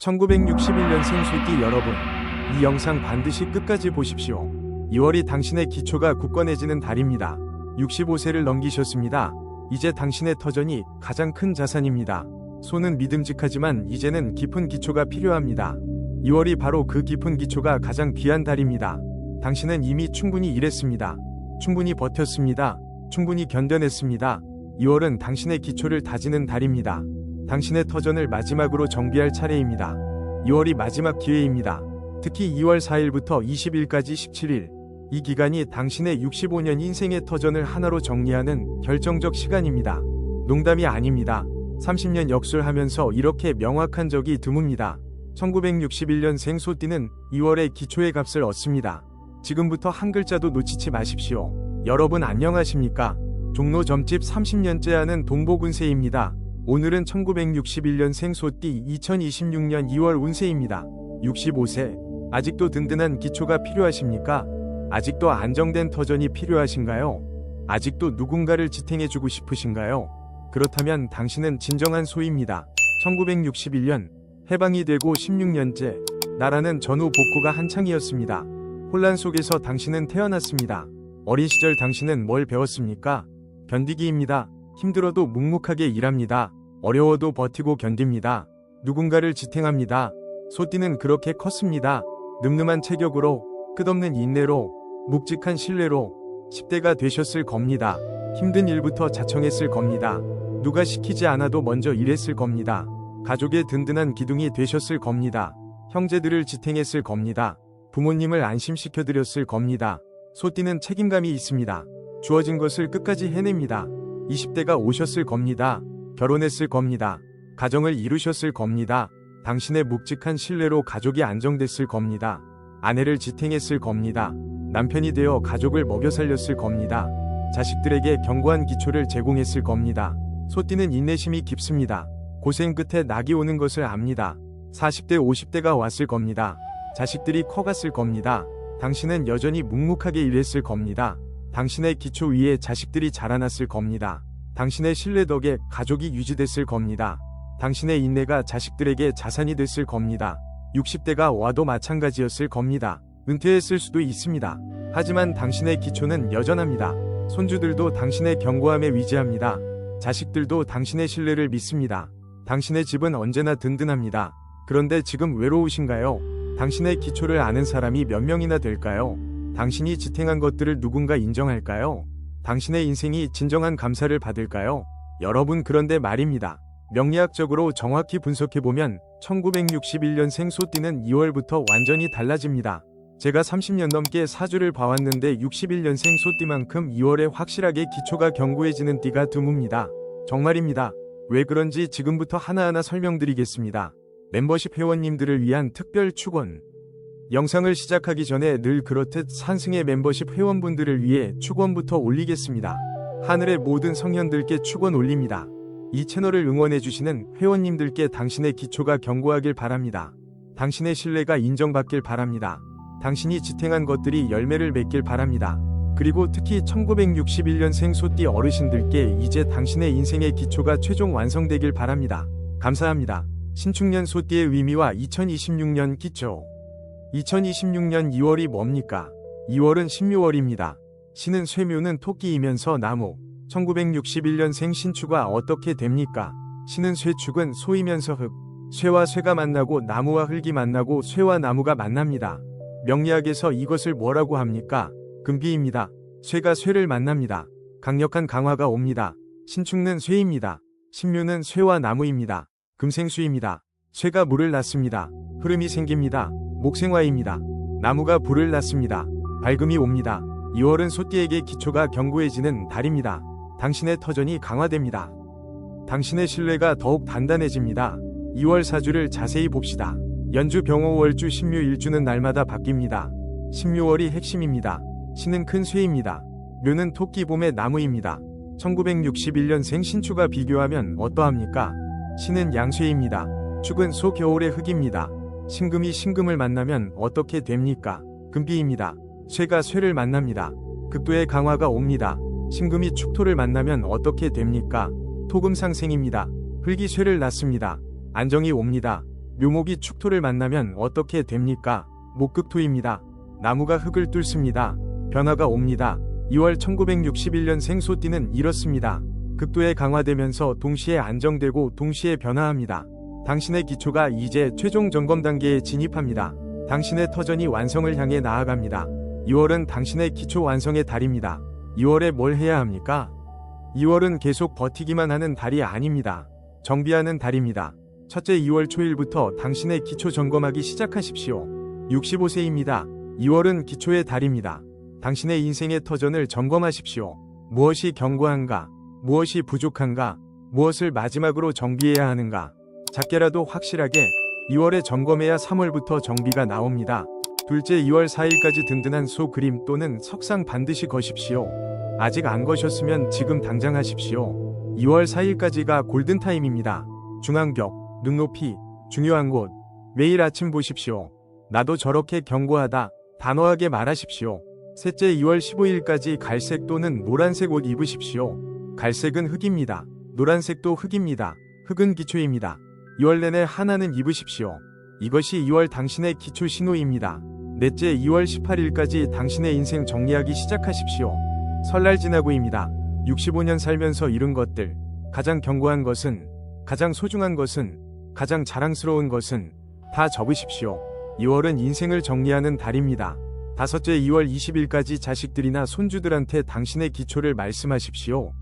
1961년생 쇠띠 여러분, 이 영상 반드시 끝까지 보십시오. 2월이 당신의 기초가 굳건해지는 달입니다. 65세를 넘기셨습니다. 이제 당신의 터전이 가장 큰 자산입니다. 손은 믿음직하지만 이제는 깊은 기초가 필요합니다. 2월이 바로 그 깊은 기초가 가장 귀한 달입니다. 당신은 이미 충분히 일했습니다. 충분히 버텼습니다. 충분히 견뎌냈습니다. 2월은 당신의 기초를 다지는 달입니다. 당신의 터전을 마지막으로 정비할 차례입니다. 2월이 마지막 기회입니다. 특히 2월 4일부터 20일까지 17일. 이 기간이 당신의 65년 인생의 터전을 하나로 정리하는 결정적 시간입니다. 농담이 아닙니다. 30년 역술하면서 이렇게 명확한 적이 드뭅니다. 1961년 생소띠는 2월의 기초의 값을 얻습니다. 지금부터 한 글자도 놓치지 마십시오. 여러분 안녕하십니까? 종로 점집 30년째 하는 동복운세입니다. 오늘은 1961년 생 소띠 2026년 2월 운세입니다. 65세. 아직도 든든한 기초가 필요하십니까? 아직도 안정된 터전이 필요하신가요? 아직도 누군가를 지탱해주고 싶으신가요? 그렇다면 당신은 진정한 소입니다. 1961년 해방이 되고 16년째 나라는 전후 복구가 한창이었습니다. 혼란 속에서 당신은 태어났습니다. 어린 시절 당신은 뭘 배웠습니까? 견디기입니다. 힘들어도 묵묵하게 일합니다. 어려워도 버티고 견딥니다. 누군가를 지탱합니다. 소띠는 그렇게 컸습니다. 늠름한 체격으로, 끝없는 인내로, 묵직한 신뢰로 10대가 되셨을 겁니다. 힘든 일부터 자청했을 겁니다. 누가 시키지 않아도 먼저 일했을 겁니다. 가족의 든든한 기둥이 되셨을 겁니다. 형제들을 지탱했을 겁니다. 부모님을 안심시켜드렸을 겁니다. 소띠는 책임감이 있습니다. 주어진 것을 끝까지 해냅니다. 20대가 오셨을 겁니다. 결혼했을 겁니다. 가정을 이루셨을 겁니다. 당신의 묵직한 신뢰로 가족이 안정됐을 겁니다. 아내를 지탱했을 겁니다. 남편이 되어 가족을 먹여 살렸을 겁니다. 자식들에게 견고한 기초를 제공했을 겁니다. 소띠는 인내심이 깊습니다. 고생 끝에 낙이 오는 것을 압니다. 40대, 50대가 왔을 겁니다. 자식들이 커갔을 겁니다. 당신은 여전히 묵묵하게 일했을 겁니다. 당신의 기초 위에 자식들이 자라났을 겁니다. 당신의 신뢰 덕에 가족이 유지됐을 겁니다. 당신의 인내가 자식들에게 자산이 됐을 겁니다. 60대가 와도 마찬가지였을 겁니다. 은퇴했을 수도 있습니다. 하지만 당신의 기초는 여전합니다. 손주들도 당신의 견고함에 위지합니다. 자식들도 당신의 신뢰를 믿습니다. 당신의 집은 언제나 든든합니다. 그런데 지금 외로우신가요? 당신의 기초를 아는 사람이 몇 명이나 될까요? 당신이 지탱한 것들을 누군가 인정할까요? 당신의 인생이 진정한 감사를 받을까요? 여러분 그런데 말입니다. 명리학적으로 정확히 분석해보면 1961년생 소띠는 2월부터 완전히 달라집니다. 제가 30년 넘게 사주를 봐왔는데 61년생 소띠만큼 2월에 확실하게 기초가 견고해지는 띠가 드뭅니다. 정말입니다. 왜 그런지 지금부터 하나하나 설명드리겠습니다. 멤버십 회원님들을 위한 특별 축원. 영상을 시작하기 전에 늘 그렇듯 산승의 멤버십 회원분들을 위해 축원부터 올리겠습니다. 하늘의 모든 성현들께 축원 올립니다. 이 채널을 응원해주시는 회원님들께 당신의 기초가 견고하길 바랍니다. 당신의 신뢰가 인정받길 바랍니다. 당신이 지탱한 것들이 열매를 맺길 바랍니다. 그리고 특히 1961년생 소띠 어르신들께 이제 당신의 인생의 기초가 최종 완성되길 바랍니다. 감사합니다. 신축년 소띠의 의미와 2026년 기초 2026년 2월이 뭡니까? 2월은 신묘월입니다. 신은 쇠묘는 토끼이면서 나무 1961년생 신축가 어떻게 됩니까? 신은 쇠축은 소이면서 흙 쇠와 쇠가 만나고 나무와 흙이 만나고 쇠와 나무가 만납니다. 명리학에서 이것을 뭐라고 합니까? 금비입니다. 쇠가 쇠를 만납니다. 강력한 강화가 옵니다. 신축는 쇠입니다. 신묘는 쇠와 나무입니다. 금생수입니다. 쇠가 물을 낳습니다. 흐름이 생깁니다. 목생화입니다. 나무가 불을 낳습니다. 밝음이 옵니다. 2월은 소띠에게 기초가 견고해지는 달입니다. 당신의 터전이 강화됩니다. 당신의 신뢰가 더욱 단단해집니다. 2월 사주를 자세히 봅시다. 연주 병호 월주 신묘 일주는 날마다 바뀝니다. 신묘월이 핵심입니다. 신은 큰 쇠입니다. 묘는 토끼 봄의 나무입니다. 1961년생 신축과 비교하면 어떠합니까? 신은 양쇠입니다. 축은 소 겨울의 흙입니다. 신금이 신금을 만나면 어떻게 됩니까? 금비입니다. 쇠가 쇠를 만납니다. 극도의 강화가 옵니다. 신금이 축토를 만나면 어떻게 됩니까? 토금 상생입니다. 흙이 쇠를 낳습니다. 안정이 옵니다. 묘목이 축토를 만나면 어떻게 됩니까? 목극토입니다. 나무가 흙을 뚫습니다. 변화가 옵니다. 2월 1961년 생소띠는 이렇습니다. 극도에 강화되면서 동시에 안정되고 동시에 변화합니다. 당신의 기초가 이제 최종 점검 단계에 진입합니다. 당신의 터전이 완성을 향해 나아갑니다. 2월은 당신의 기초 완성의 달입니다. 2월에 뭘 해야 합니까? 2월은 계속 버티기만 하는 달이 아닙니다. 정비하는 달입니다. 첫째 2월 초일부터 당신의 기초 점검하기 시작하십시오. 65세입니다. 2월은 기초의 달입니다. 당신의 인생의 터전을 점검하십시오. 무엇이 견고한가? 무엇이 부족한가? 무엇을 마지막으로 정비해야 하는가? 작게라도 확실하게 2월에 점검해야 3월부터 정비가 나옵니다. 둘째 2월 4일까지 든든한 소 그림 또는 석상 반드시 거십시오. 아직 안 거셨으면 지금 당장 하십시오. 2월 4일까지가 골든타임입니다. 중앙벽, 눈높이, 중요한 곳, 매일 아침 보십시오. 나도 저렇게 견고하다. 단호하게 말하십시오. 셋째 2월 15일까지 갈색 또는 노란색 옷 입으십시오. 갈색은 흙입니다. 노란색도 흙입니다. 흙은 기초입니다. 2월 내내 하나는 입으십시오. 이것이 2월 당신의 기초 신호입니다. 넷째 2월 18일까지 당신의 인생 정리하기 시작하십시오. 설날 지나고입니다. 65년 살면서 이룬 것들, 가장 견고한 것은, 가장 소중한 것은, 가장 자랑스러운 것은 다 적으십시오. 2월은 인생을 정리하는 달입니다. 다섯째 2월 20일까지 자식들이나 손주들한테 당신의 기초를 말씀하십시오.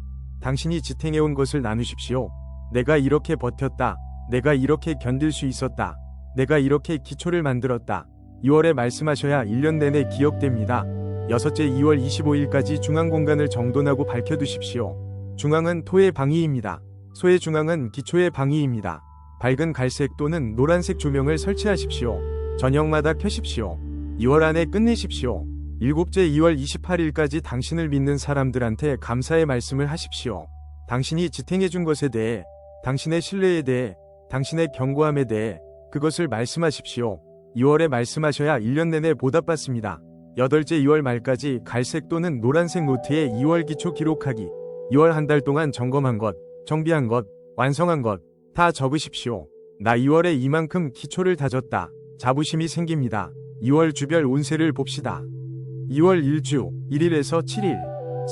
당신이 지탱해온 것을 나누십시오. 내가 이렇게 버텼다. 내가 이렇게 견딜 수 있었다. 내가 이렇게 기초를 만들었다. 2월에 말씀하셔야 1년 내내 기억됩니다. 여섯째 2월 25일까지 중앙 공간을 정돈하고 밝혀두십시오. 중앙은 토의 방위입니다. 소의 중앙은 기초의 방위입니다. 밝은 갈색 또는 노란색 조명을 설치하십시오. 저녁마다 켜십시오. 2월 안에 끝내십시오. 일곱째 2월 28일까지 당신을 믿는 사람들한테 감사의 말씀을 하십시오. 당신이 지탱해준 것에 대해, 당신의 신뢰에 대해, 당신의 견고함에 대해 그것을 말씀하십시오. 2월에 말씀하셔야 1년 내내 보답받습니다. 여덟째 2월 말까지 갈색 또는 노란색 노트에 2월 기초 기록하기. 2월 한 달 동안 점검한 것, 정비한 것, 완성한 것 다 적으십시오. 나 2월에 이만큼 기초를 다졌다. 자부심이 생깁니다. 2월 주별 운세를 봅시다. 2월 1주 1일에서 7일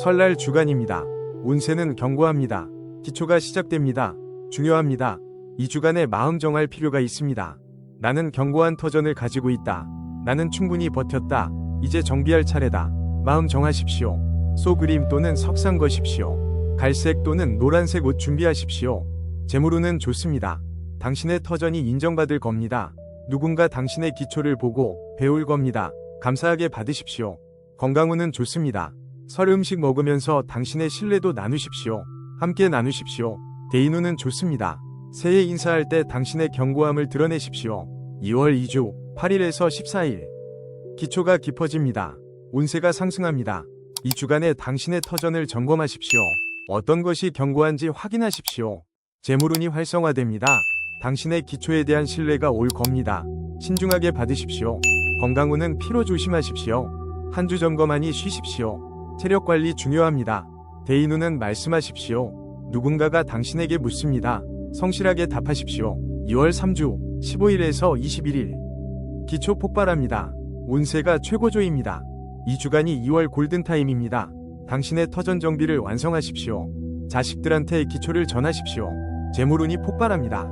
설날 주간입니다. 운세는 견고합니다. 기초가 시작됩니다. 중요합니다. 이 주간에 마음 정할 필요가 있습니다. 나는 견고한 터전을 가지고 있다. 나는 충분히 버텼다. 이제 정비할 차례다. 마음 정하십시오. 소그림 또는 석상 거십시오. 갈색 또는 노란색 옷 준비하십시오. 재물운은 좋습니다. 당신의 터전이 인정받을 겁니다. 누군가 당신의 기초를 보고 배울 겁니다. 감사하게 받으십시오. 건강운은 좋습니다. 설 음식 먹으면서 당신의 신뢰도 나누십시오. 함께 나누십시오. 대인운은 좋습니다. 새해 인사할 때 당신의 견고함을 드러내십시오. 2월 2주 8일에서 14일 기초가 깊어집니다. 운세가 상승합니다. 이 주간에 당신의 터전을 점검하십시오. 어떤 것이 견고한지 확인하십시오. 재물운이 활성화됩니다. 당신의 기초에 대한 신뢰가 올 겁니다. 신중하게 받으십시오. 건강운은 피로 조심하십시오. 한 주 점검하니 쉬십시오. 체력 관리 중요합니다. 대인운은 말씀하십시오. 누군가가 당신에게 묻습니다. 성실하게 답하십시오. 2월 3주 15일에서 21일 기초 폭발합니다. 운세가 최고조입니다. 이 주간이 2월 골든타임입니다. 당신의 터전 정비를 완성하십시오. 자식들한테 기초를 전하십시오. 재물운이 폭발합니다.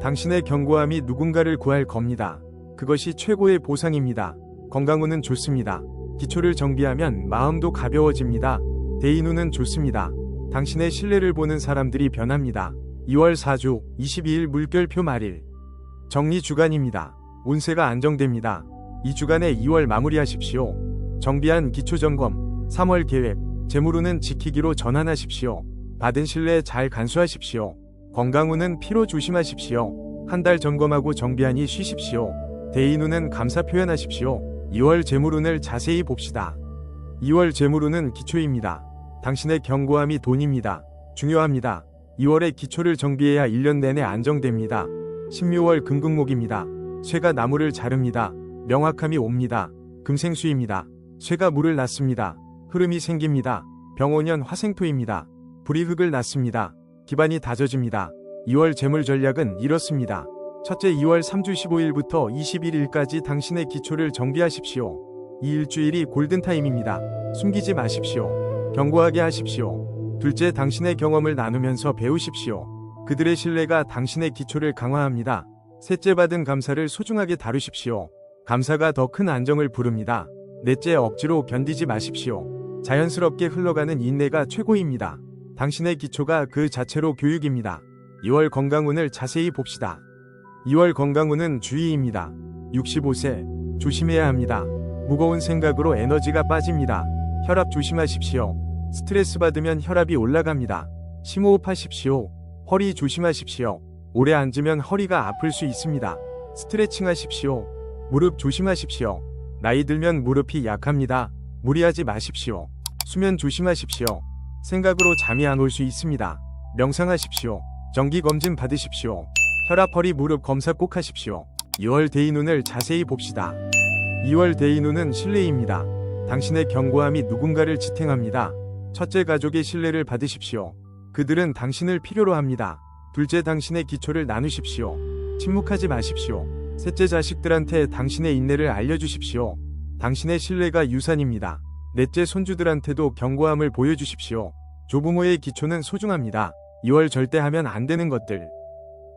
당신의 견고함이 누군가를 구할 겁니다. 그것이 최고의 보상입니다. 건강운은 좋습니다. 기초를 정비하면 마음도 가벼워집니다. 대인운은 좋습니다. 당신의 신뢰를 보는 사람들이 변합니다. 2월 4주 22일 물결표 말일 정리 주간입니다. 운세가 안정됩니다. 이 주간에 2월 마무리하십시오. 정비한 기초 점검, 3월 계획, 재물운은 지키기로 전환하십시오. 받은 신뢰 잘 간수하십시오. 건강운은 피로 조심하십시오. 한 달 점검하고 정비하니 쉬십시오. 대인운은 감사 표현하십시오. 2월 재물운을 자세히 봅시다. 2월 재물운은 기초입니다. 당신의 견고함이 돈입니다. 중요합니다. 2월에 기초를 정비해야 1년 내내 안정됩니다. 16월 금극목입니다. 쇠가 나무를 자릅니다. 명확함이 옵니다. 금생수입니다. 쇠가 물을 낳습니다. 흐름이 생깁니다. 병오년 화생토입니다. 불이 흙을 낳습니다. 기반이 다져집니다. 2월 재물 전략은 이렇습니다. 첫째 2월 3주 15일부터 21일까지 당신의 기초를 정비하십시오. 이 일주일이 골든타임입니다. 숨기지 마십시오. 견고하게 하십시오. 둘째 당신의 경험을 나누면서 배우십시오. 그들의 신뢰가 당신의 기초를 강화합니다. 셋째 받은 감사를 소중하게 다루십시오. 감사가 더 큰 안정을 부릅니다. 넷째 억지로 견디지 마십시오. 자연스럽게 흘러가는 인내가 최고입니다. 당신의 기초가 그 자체로 교육입니다. 2월 건강운을 자세히 봅시다. 2월 건강운은 주의입니다. 65세 조심해야 합니다. 무거운 생각으로 에너지가 빠집니다. 혈압 조심하십시오. 스트레스 받으면 혈압이 올라갑니다. 심호흡하십시오. 허리 조심하십시오. 오래 앉으면 허리가 아플 수 있습니다. 스트레칭 하십시오. 무릎 조심하십시오. 나이 들면 무릎이 약합니다. 무리하지 마십시오. 수면 조심하십시오. 생각으로 잠이 안 올 수 있습니다. 명상하십시오. 정기 검진 받으십시오. 혈압, 허리, 무릎 검사 꼭 하십시오. 2월 대인운을 자세히 봅시다. 2월 대인운은 신뢰입니다. 당신의 견고함이 누군가를 지탱합니다. 첫째 가족의 신뢰를 받으십시오. 그들은 당신을 필요로 합니다. 둘째 당신의 기초를 나누십시오. 침묵하지 마십시오. 셋째 자식들한테 당신의 인내를 알려주십시오. 당신의 신뢰가 유산입니다. 넷째 손주들한테도 견고함을 보여주십시오. 조부모의 기초는 소중합니다. 2월 절대 하면 안 되는 것들.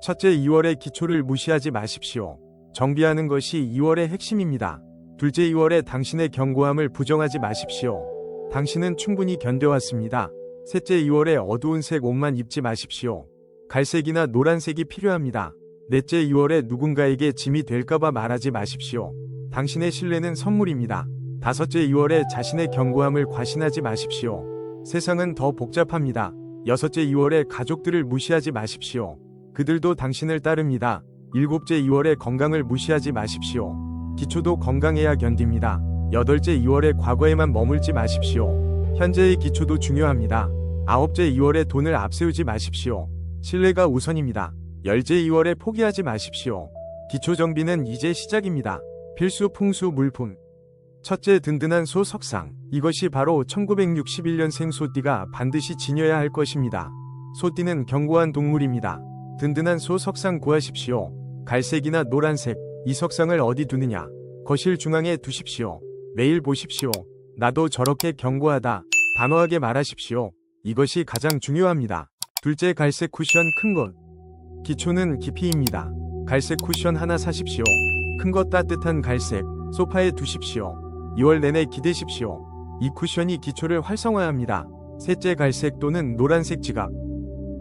첫째 2월의 기초를 무시하지 마십시오. 정비하는 것이 2월의 핵심입니다. 둘째 2월에 당신의 견고함을 부정하지 마십시오. 당신은 충분히 견뎌왔습니다. 셋째 2월에 어두운 색 옷만 입지 마십시오. 갈색이나 노란색이 필요합니다. 넷째 2월에 누군가에게 짐이 될까봐 말하지 마십시오. 당신의 신뢰는 선물입니다. 다섯째 2월에 자신의 견고함을 과신하지 마십시오. 세상은 더 복잡합니다. 여섯째 2월에 가족들을 무시하지 마십시오. 그들도 당신을 따릅니다. 일곱째 2월에 건강을 무시하지 마십시오. 기초도 건강해야 견딥니다. 여덟째 2월에 과거에만 머물지 마십시오. 현재의 기초도 중요합니다. 아홉째 2월에 돈을 앞세우지 마십시오. 신뢰가 우선입니다. 열째 2월에 포기하지 마십시오. 기초 정비는 이제 시작입니다. 필수 풍수 물품. 첫째 든든한 소 석상. 이것이 바로 1961년생 소띠가 반드시 지녀야 할 것입니다. 소띠는 견고한 동물입니다. 든든한 소 석상 구하십시오. 갈색이나 노란색. 이 석상을 어디 두느냐? 거실 중앙에 두십시오. 매일 보십시오. 나도 저렇게 견고하다. 단호하게 말하십시오. 이것이 가장 중요합니다. 둘째 갈색 쿠션 큰 것. 기초는 깊이입니다. 갈색 쿠션 하나 사십시오. 큰 것 따뜻한 갈색 소파에 두십시오. 2월 내내 기대십시오. 이 쿠션이 기초를 활성화합니다. 셋째 갈색 또는 노란색 지갑.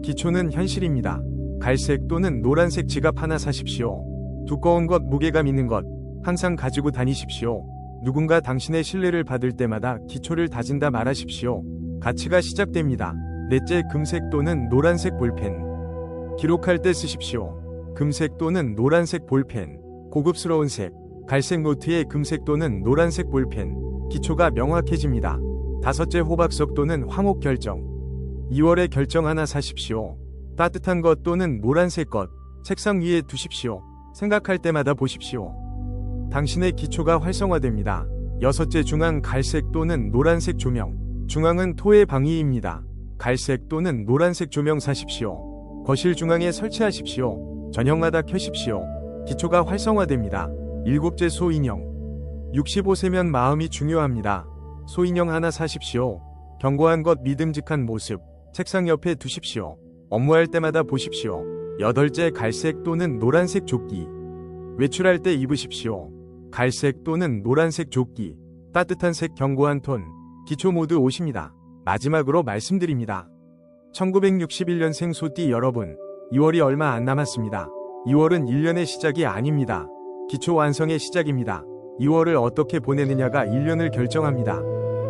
기초는 현실입니다. 갈색 또는 노란색 지갑 하나 사십시오. 두꺼운 것, 무게감 있는 것, 항상 가지고 다니십시오. 누군가 당신의 신뢰를 받을 때마다 기초를 다진다 말하십시오. 가치가 시작됩니다. 넷째 금색 또는 노란색 볼펜. 기록할 때 쓰십시오. 금색 또는 노란색 볼펜. 고급스러운 색. 갈색 노트에 금색 또는 노란색 볼펜. 기초가 명확해집니다. 다섯째 호박석 또는 황옥 결정. 2월에 결정 하나 사십시오. 따뜻한 것 또는 노란색 것. 책상 위에 두십시오. 생각할 때마다 보십시오. 당신의 기초가 활성화됩니다. 여섯째 중앙 갈색 또는 노란색 조명. 중앙은 토의 방위입니다. 갈색 또는 노란색 조명 사십시오. 거실 중앙에 설치하십시오. 저녁마다 켜십시오. 기초가 활성화됩니다. 일곱째 소인형. 65세면 마음이 중요합니다. 소인형 하나 사십시오. 견고한 것 믿음직한 모습. 책상 옆에 두십시오. 업무할 때마다 보십시오. 여덟째 갈색 또는 노란색 조끼. 외출할 때 입으십시오. 갈색 또는 노란색 조끼. 따뜻한 색 견고한 톤. 기초 모드 옷입니다. 마지막으로 말씀드립니다. 1961년 생 소띠 여러분, 2월이 얼마 안 남았습니다. 2월은 1년의 시작이 아닙니다. 기초 완성의 시작입니다. 2월을 어떻게 보내느냐가 1년을 결정합니다.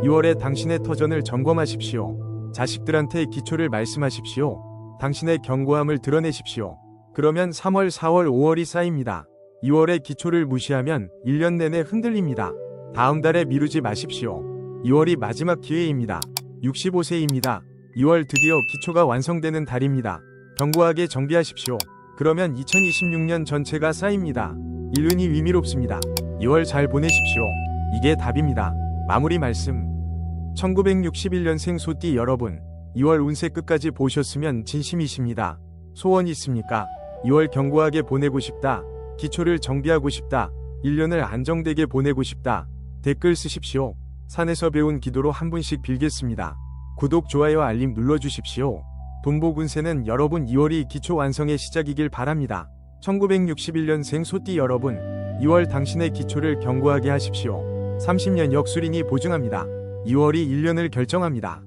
2월에 당신의 터전을 점검하십시오. 자식들한테 기초를 말씀하십시오. 당신의 견고함을 드러내십시오. 그러면 3월, 4월, 5월이 쌓입니다. 2월의 기초를 무시하면 1년 내내 흔들립니다. 다음 달에 미루지 마십시오. 2월이 마지막 기회입니다. 65세입니다. 2월 드디어 기초가 완성되는 달입니다. 견고하게 정비하십시오. 그러면 2026년 전체가 쌓입니다. 일운이 위미롭습니다. 2월 잘 보내십시오. 이게 답입니다. 마무리 말씀. 1961년생 소띠 여러분, 2월 운세 끝까지 보셨으면 진심이십니다. 소원 있습니까? 2월 견고하게 보내고 싶다. 기초를 정비하고 싶다. 1년을 안정되게 보내고 싶다. 댓글 쓰십시오. 산에서 배운 기도로 한 분씩 빌겠습니다. 구독, 좋아요, 알림 눌러주십시오. 돈보군세는 여러분 2월이 기초 완성의 시작이길 바랍니다. 1961년생 소띠 여러분, 2월 당신의 기초를 견고하게 하십시오. 30년 역술인이 보증합니다. 2월이 1년을 결정합니다.